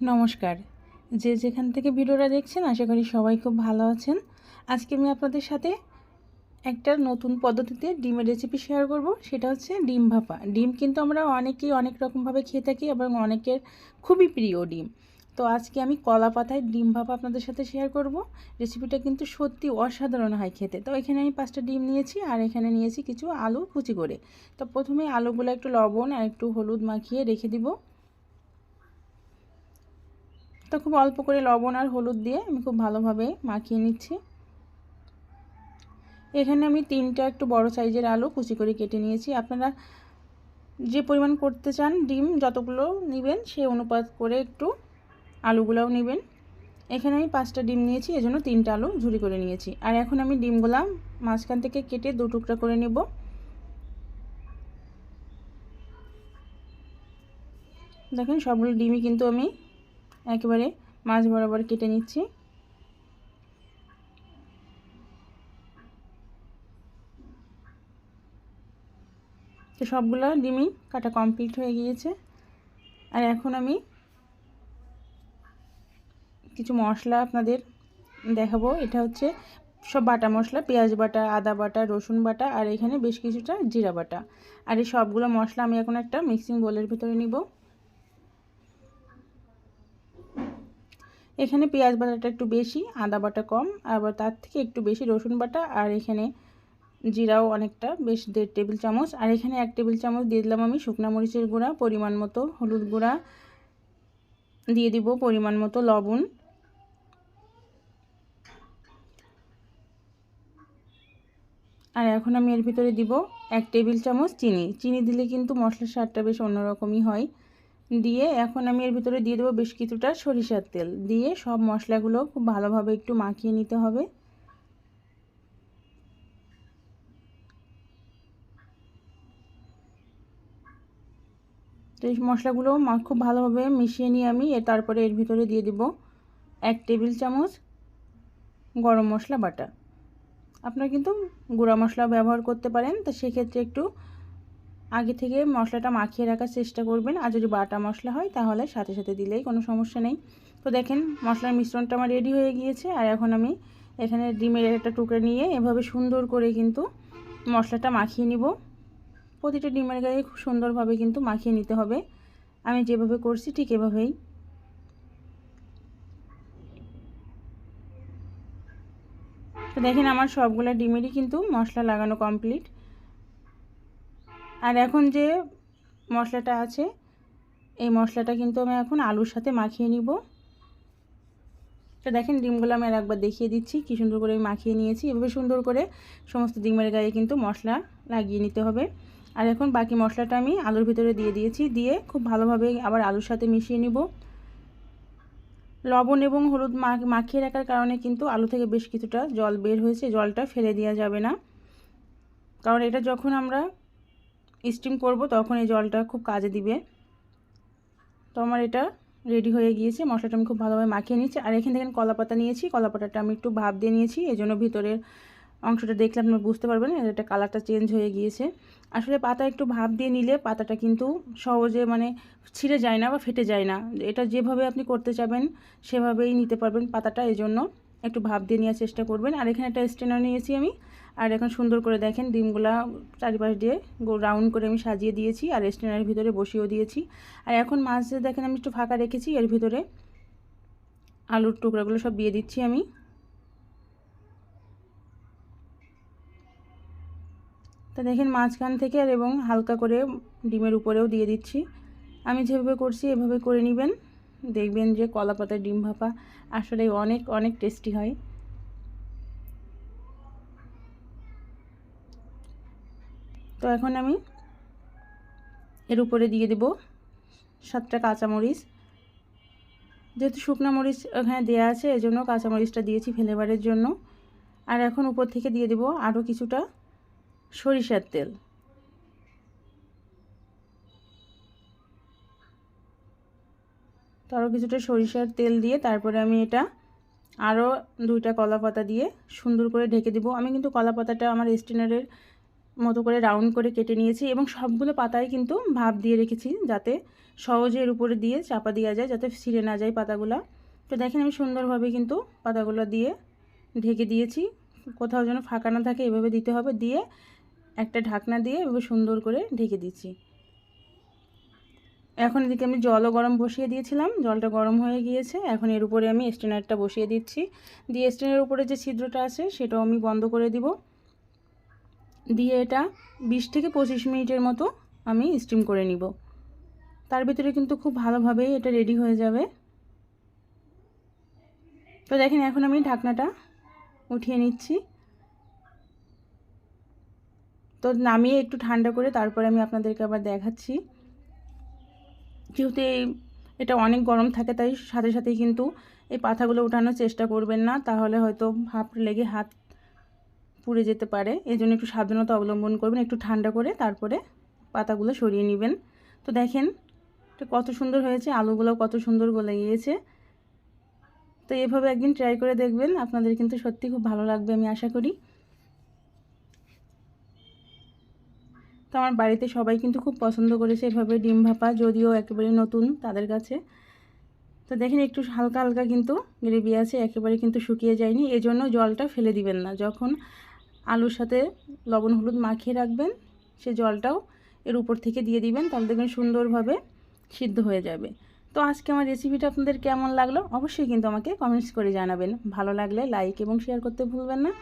নমস্কার। যে যেখান থেকে ভিডিওটা দেখছেন, আশা করি সবাই খুব ভালো আছেন। আজকে আমি আপনাদের সাথে একটা নতুন পদ্ধতিতে ডিমের রেসিপি শেয়ার করব। সেটা হচ্ছে ডিম ভাপা। ডিম কিন্তু আমরা অনেকেই অনেক রকমভাবে খেয়ে থাকি এবং অনেকের খুবই প্রিয় ডিম। তো আজকে আমি কলা পাতায় ডিম ভাপা আপনাদের সাথে শেয়ার করব। রেসিপিটা কিন্তু সত্যি অসাধারণ হয় খেতে। তো এখানে আমি পাঁচটা ডিম নিয়েছি আর এখানে নিয়েছি কিছু আলু কুচি করে। তো প্রথমে আলুগুলো একটু লবণ আর একটু হলুদ মাখিয়ে রেখে দিব। তো খুব অল্প করে লবণ আর হলুদ দিয়ে আমি খুব ভালোভাবে মাখিয়ে নিচ্ছি। এখানে আমি তিনটা একটু বড় সাইজের আলু কুচি করে কেটে নিয়েছি। আপনারা যে পরিমাণ করতে চান ডিম যতগুলো নেবেন সেই অনুপাত করে একটু আলুগুলোও নেবেন। এখানে আমি পাঁচটা ডিম নিয়েছি, এজন্য তিনটা আলু ঝুরি করে নিয়েছি। আর এখন আমি ডিমগুলা মাঝখান থেকে কেটে দু টুকরা করে নেব। দেখেন সবগুলো ডিমই কিন্তু আমি একেবারে মাছ বরাবর কেটে নিচ্ছি। তো সবগুলো ডিমই কাটা কমপ্লিট হয়ে গিয়েছে। আর এখন আমি কিছু মশলা আপনাদের দেখাবো। এটা হচ্ছে সব বাটা মশলা, পেঁয়াজ বাটা, আদা বাটা, রসুন বাটা, আর এখানে বেশ কিছুটা জিরা বাটা। আর এই সবগুলো মশলা আমি এখন একটা মিক্সিং বোলের ভিতরে নিব। এখানে পেঁয়াজ বাটাটা একটু বেশি, আদা বাটা কম, আবার তার থেকে একটু বেশি রসুন বাটা, আর এখানে জিরাও অনেকটা, বেশ দেড় টেবিল চামচ। আর এখানে এক টেবিল চামচ দিয়ে দিলাম আমি শুকনো মরিচের গুঁড়া, পরিমাণ মতো হলুদ গুঁড়া। দিয়ে দিব পরিমাণ মতো লবণ। আর এখন আমি এর ভিতরে দিব এক টেবিল চামচ চিনি। চিনি দিলে কিন্তু মশলার স্বাদটা বেশ অন্যরকমই হয়। দিয়ে এখন আমি এর ভিতরে দিয়ে দেবো বেশ কিছুটা সরিষার তেল। দিয়ে সব মশলাগুলো খুব ভালোভাবে একটু মাখিয়ে নিতে হবে। তো এই মশলাগুলো খুব ভালোভাবে মিশিয়ে নিয়ে আমি তারপরে এর ভিতরে দিয়ে দিব এক টেবিল চামচ গরম মশলা বাটা। আপনারা কিন্তু গুঁড়া মশলা ব্যবহার করতে পারেন। তো সেক্ষেত্রে একটু আগে থেকে মশলাটা মাখিয়ে রাখার চেষ্টা করবেন। আর যদি বাটা মশলা হয়, তাহলে সাথে সাথে দিলেই কোনো সমস্যা নেই। তো দেখেন, মশলার মিশ্রণটা আমার রেডি হয়ে গিয়েছে। আর এখন আমি এখানে ডিমের একটা টুকরা নিয়ে এভাবে সুন্দর করে কিন্তু মশলাটা মাখিয়ে নিব। প্রতিটা ডিমের গায়ে খুব সুন্দরভাবে কিন্তু মাখিয়ে নিতে হবে। আমি যেভাবে করছি ঠিক এভাবেই। তো দেখেন, আমার সবগুলো ডিমেরই কিন্তু মশলা লাগানো কমপ্লিট আর এখন যে মশলাটা আছে, এই মশলাটা কিন্তু আমি এখন আলুর সাথে মাখিয়ে নিব। তো দেখেন ডিমগুলো আমি আর একবার দেখিয়ে দিচ্ছি, কী সুন্দর করে আমি মাখিয়ে নিয়েছি। এভাবে সুন্দর করে সমস্ত ডিমের গায়ে কিন্তু মশলা লাগিয়ে নিতে হবে। আর এখন বাকি মশলাটা আমি আলুর ভিতরে দিয়ে দিয়েছি, দিয়ে খুব ভালোভাবে আবার আলুর সাথে মিশিয়ে নিব। লবণ এবং হলুদ মাখিয়ে রাখার কারণে কিন্তু আলু থেকে বেশ কিছুটা জল বের হয়েছে, জলটা ফেলে দেওয়া যাবে না। কারণ এটা যখন আমরা স্টিম করব, তখন এই জলটা খুব কাজে দিবে। তো আমার এটা রেডি হয়ে গিয়েছে, মশলাটা আমি খুব ভালোভাবে মাখিয়ে নিয়েছি। আর এখান থেকে কলা পাতা নিয়েছি, কলা পাতাটা আমি একটু ভাপ দিয়ে নিয়েছি, এই জন্য ভিতরের অংশটা দেখলে আপনি বুঝতে পারবেন এটা কালারটা চেঞ্জ হয়ে গিয়েছে। আসলে পাতা একটু ভাপ দিয়ে নিলে পাতাটা কিন্তু সহজে মানে ছিঁড়ে যায় না বা ফেটে যায় না। এটা যেভাবে আপনি করতে চাবেন, সেভাবেই নিতে পারবেন পাতাটা, এই জন্য একটু ভাপ দিয়ে নেওয়ার চেষ্টা করবেন। আর এখানে একটা স্টেনার নিয়েছি আমি আর এখন সুন্দর করে দেখেন ডিমগুলা চারিপাশ দিয়ে রাউন্ড করে আমি সাজিয়ে দিয়েছি আর স্টেনারের ভিতরে বসিয়েও দিয়েছি। আর এখন মাছ দেখেন আমি একটু ফাঁকা রেখেছি, এর ভিতরে আলুর টুকরাগুলো সব দিয়ে দিচ্ছি আমি। তা দেখেন মাঝখান থেকে আর এবং হালকা করে ডিমের উপরেও দিয়ে দিচ্ছি। আমি যেভাবে করছি এভাবে করে নেবেন, দেখবেন যে কলা পাতার ডিম ভাপা আসলে অনেক অনেক টেস্টি হয়। তো এখন আমি এর উপরে দিয়ে দেব সাতটা কাঁচামরিচ। যেহেতু শুকনো মরিচ ওখানে দেওয়া আছে, এজন্য কাঁচামরিচটা দিয়েছি ফ্লেভারের জন্য। আর এখন উপর থেকে দিয়ে দেব আরও কিছুটা সরিষার তেল। তো আরও কিছুটা সরিষার তেল দিয়ে তারপরে আমি এটা আরও দুইটা কলা পাতা দিয়ে সুন্দর করে ঢেকে দেবো। আমি কিন্তু কলা পাতাটা আমার স্টেনারের মতো করে রাউন্ড করে কেটে নিয়েছি এবং সবগুলো পাতায় কিন্তু ভাপ দিয়ে রেখেছি যাতে সহজে এর উপরে দিয়ে চাপা দেওয়া যায়, যাতে ছিঁড়ে না যায় পাতাগুলো। তো দেখেন আমি সুন্দরভাবে কিন্তু পাতাগুলো দিয়ে ঢেকে দিয়েছি। কোথাও যেন ফাঁকা না থাকে এভাবে দিতে হবে, দিয়ে একটা ঢাকনা দিয়ে এভাবে সুন্দর করে ঢেকে দিচ্ছি। এখন এদিকে আমি জলও গরম বসিয়ে দিয়েছিলাম, জলটা গরম হয়ে গিয়েছে। এখন এর উপরে আমি স্টেনারটা বসিয়ে দিচ্ছি। দিয়ে স্টেনের উপরে যে ছিদ্রটা আছে, সেটাও আমি বন্ধ করে দিব। দিয়ে এটা বিশ থেকে পঁচিশ মিনিটের মতো আমি স্টিম করে নিব। তার ভিতরে কিন্তু খুব ভালোভাবেই এটা রেডি হয়ে যাবে। তো দেখেন, এখন আমি ঢাকনাটা উঠিয়ে নিচ্ছি। তো নামিয়ে একটু ঠান্ডা করে তারপরে আমি আপনাদেরকে আবার দেখাচ্ছি। যেহেতু এটা অনেক গরম থাকে, তাই সাথে সাথেই কিন্তু এই পাতাগুলো উঠানোর চেষ্টা করবেন না। তাহলে হয়তো ভাপ লেগে হাত পুড়ে যেতে পারে। এই জন্য একটু সাবধানতা অবলম্বন করবেন, একটু ঠান্ডা করে তারপরে পাতাগুলো সরিয়ে নেবেন। তো দেখেন কত সুন্দর হয়েছে আলুগুলো কত সুন্দর গলে গিয়েছে তো এভাবে একদিন ট্রাই করে দেখবেন, আপনাদের কিন্তু সত্যি খুব ভালো লাগবে আমি আশা করি। তো আমার বাড়িতে সবাই কিন্তু খুব পছন্দ করেছে এভাবে ডিম ভাপা, যদিও একেবারে নতুন তাদের কাছে। তো দেখেন, একটু হালকা হালকা কিন্তু গ্রেভি আছে, একেবারে কিন্তু শুকিয়ে যায়নি, এজন্য জলটা ফেলে দিবেন না। যখন আলুর সাথে লবণ, হলুদ মাখিয়ে রাখবেন। সে জলটাও এর উপর থেকে দিয়ে দিবেন, তাহলে দেখবেন সুন্দরভাবে সিদ্ধ হয়ে যাবে। তো আজকে আমার রেসিপিটা আপনাদের কেমন লাগল? অবশ্যই কিন্তু আমাকে কমেন্টস করে জানাবেন। ভালো লাগলে লাইক এবং শেয়ার করতে ভুলবেন না।